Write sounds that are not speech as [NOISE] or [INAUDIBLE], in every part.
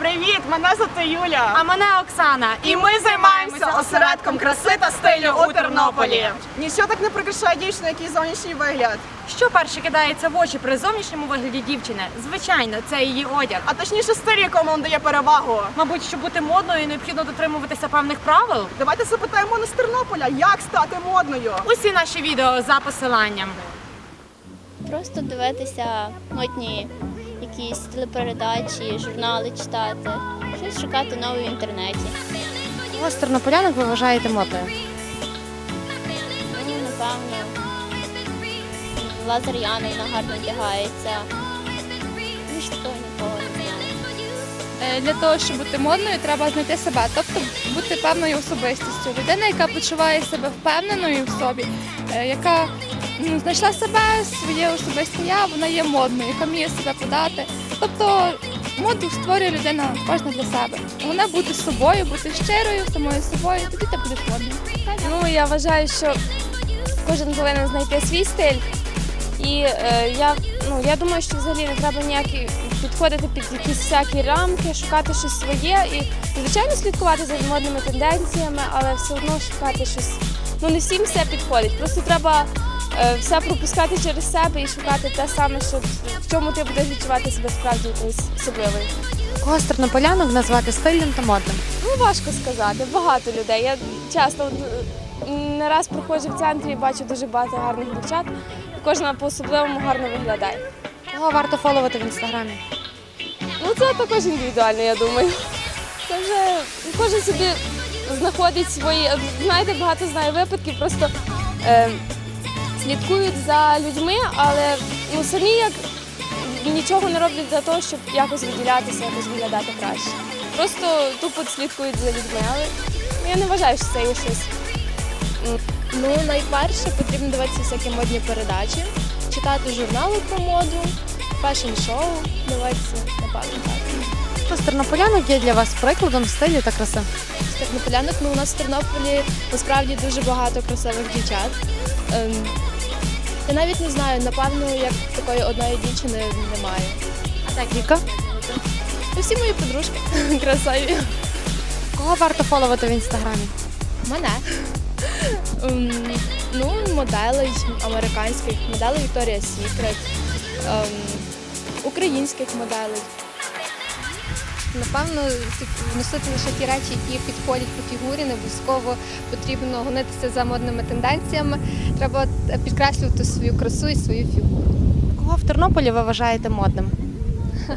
Привіт, мене звати Юля. А мене Оксана. І ми займаємося осередком краси та стилю у Тернополі. Нічого так не прикрашає дівчину, який зовнішній вигляд. Що перше кидається в очі при зовнішньому вигляді дівчини? Звичайно, це її одяг. А точніше стиль, якому він дає перевагу. Мабуть, щоб бути модною, необхідно дотримуватися певних правил. Давайте запитаємо нас з Тернополя, як стати модною. Усі наші відео за посиланням. Просто дивитися модні якісь телепередачі, журнали читати, щось шукати нове в інтернеті. Кого з тернополянок ви вважаєте модною? Ну, напевно, Лазар Яновна гарно одягається. Більш такого нікого не знаю. Е, Для того, щоб бути модною, треба знайти себе, тобто бути певною особистістю. Людина, яка почуває себе впевненою в собі, е, яка ну, знайшла себе, своє особисте я, вона є модною, яка вміє себе подати. Тобто моду створює людина кожна для себе. Головне бути собою, бути щирою, самою собою, тоді ти будеш модною. Ну я вважаю, що кожен повинен знайти свій стиль. І е, я, ну, я думаю, що взагалі не треба ніякі підходити під якісь всякі рамки, шукати щось своє і, звичайно, слідкувати за модними тенденціями, але все одно шукати щось. Ну не всім все підходить. Просто треба е, все пропускати через себе і шукати те саме, що в чому ти будеш відчувати себе справді якоюсь особливою. Кого з тернополянок назвати стильним та модним? Ну, важко сказати. Багато людей. Я часто е, не раз проходжу в центрі і бачу дуже багато гарних дівчат. Кожна по-особливому гарно виглядає. Кого варто фоловати в інстаграмі? Ну, це також індивідуально, я думаю. Це вже кожен собі знаходить свої. Знаєте, багато знаю випадків, просто е, слідкують за людьми, але ну, самі як нічого не роблять для того, щоб якось виділятися, якось виглядати краще. Просто тупо слідкують за людьми, але я не вважаю, що це є щось. Ну, найперше потрібно дивитися всякі модні передачі, читати журнали про моду, фешн-шоу, дивитися, напевно, так. З тернополянок є для вас прикладом стилю та краси? Тернополянок, ну у нас в Тернополі насправді дуже багато красивих дівчат. Ем, я навіть не знаю, напевно, як такої одної дівчини немає. А так, Віка? Ну, всі мої подружки [LAUGHS] красиві. Кого варто фоловати в інстаграмі? Мене. Ем, ну, моделей американських, моделей Victoria's Secret, ем, українських моделей. Напевно, носити лише ті речі, які підходять по фігурі, не обов'язково потрібно гонитися за модними тенденціями. Треба е, підкреслювати свою красу і свою фігуру. Кого в Тернополі ви вважаєте модним? [LAUGHS]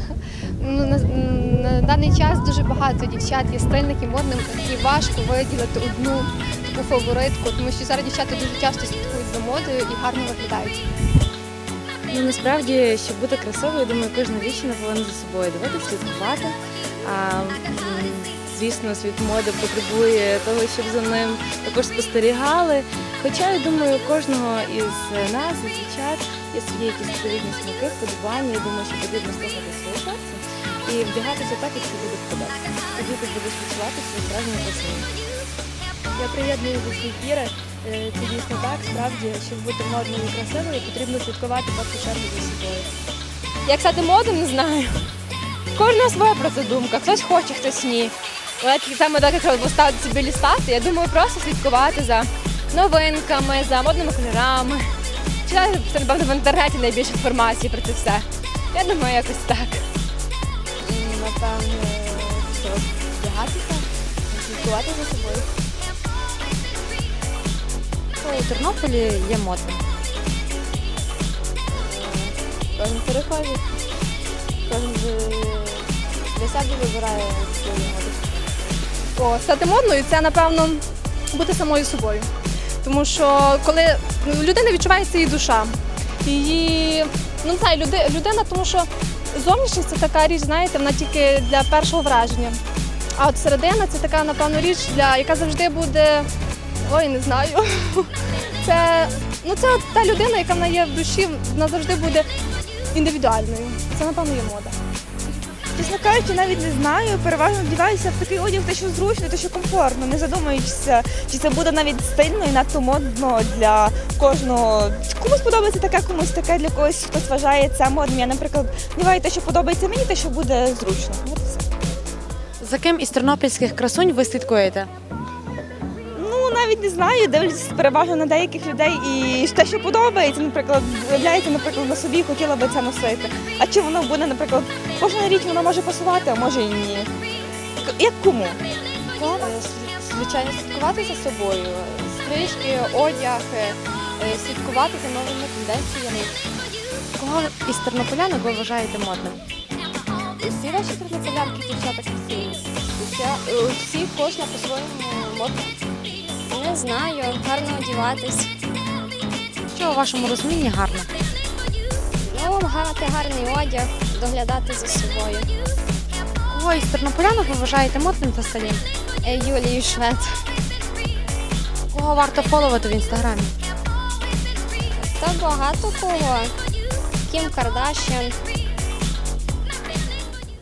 Ну, на, на даний час дуже багато дівчат є стильних і модних, і важко виділити одну таку фаворитку, тому що зараз дівчата дуже часто слідкують за модою і гарно виглядають. Ну насправді, щоб бути красивою, думаю, кожна дівчина повинна за собою дивитися, слідкувати. Звісно, світ моди потребує того, щоб за ним також спостерігали. Хоча я думаю, кожного із нас, із дівчат, є свої якісь відповідні смаки, вподобання. Я думаю, що потрібно слухати своє серце і вдягатися так, як тобі буде подобатися. Тоді ти будеш відчувати себе справжньою красивою. Я приєдную до Кіри. Е, Це дійсно так, справді, щоб бути модною і красивою, потрібно слідкувати першу чергу за собою. Як стати модним, не знаю. Кожна своя про. Хтось хоче, хтось ні. Але саме так, якщо поставити собі лістати, я думаю, просто слідкувати за новинками, за модними кольорами. Читати, напевно, в інтернеті найбільше інформації про це все. Я думаю, якось так. Напевно, вдягатися, слідкувати за собою. У Тернополі є модним? Кожен переходить, кожен для себе вибирає свою моду. О, стати модною це напевно бути самою собою. Тому що коли людина відчувається її душа, її ну не знаю, люди, людина, тому що зовнішність це така річ, знаєте, вона тільки для першого враження. А от середина це така, напевно, річ, для яка завжди буде. Ой, не знаю. [LAUGHS] Це ну це от та людина, яка в неї є в душі, вона завжди буде індивідуальною. Це, напевно, є мода. Чесно кажучи, навіть не знаю. Переважно вдягаюся в такий одяг, те, що зручно, те, що комфортно, не задумуючися, чи це буде навіть стильно і надто модно для кожного. Комусь подобається таке, комусь таке, для когось хтось вважає це модним. Я, наприклад, вдягаю те, що подобається мені, те, що буде зручно. От все. За ким із тернопільських красунь ви слідкуєте? Ну навіть не знаю, дивлюсь переважно на деяких людей і те, що подобається, наприклад, виявляється, наприклад, на собі хотіла би це носити. А чи воно буде, наприклад, кожна річ вона може пасувати, а може і ні. Як кому? Звичайно, слідкувати за собою, стрижки, одяг, е, слідкувати за новими тенденціями. Кого із тернополянок ви вважаєте модним? Всі ваші тернополянки дівчата красиві. Е, Всі кожна по-своєму модна. Не знаю, гарно одіватись. Що у вашому розумінні гарно? Ну, мати гарний одяг, доглядати за собою. Ой, з тернополянок ви вважаєте модним та стильним? Е, Юлію Швед. Кого варто половити в інстаграмі? Та багато кого. Кім Кардашян,